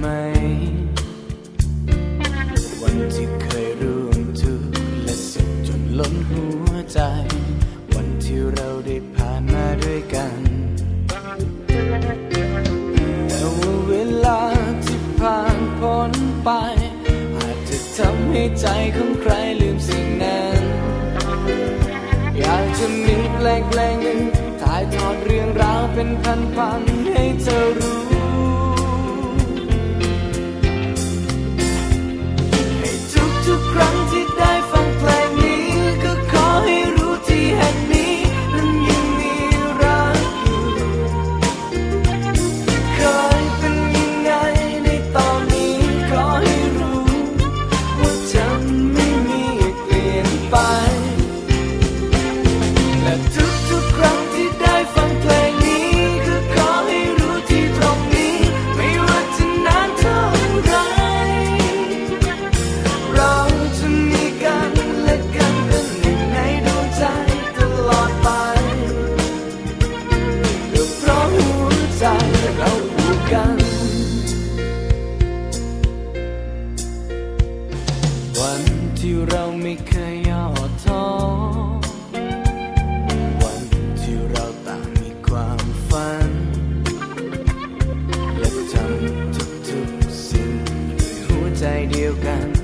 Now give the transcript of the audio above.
ไหม วันที่เคยร่วมทุกและสุขจนล้นหัวใจ วันที่เราได้ผ่านมาด้วยกัน แต่ว่าเวลาที่ผ่านพ้นไป อาจจะทำให้ใจของใครลืมสิ่งนั้น อยากจะมีแปลงแปลงหนึ่งถ่ายทอดเรื่องราวเป็นพันๆ เราไม่เคยย่อท้อวันที่เราต่างมีความฝัน และทำทุกๆสิ่งหัวใจเดียวกัน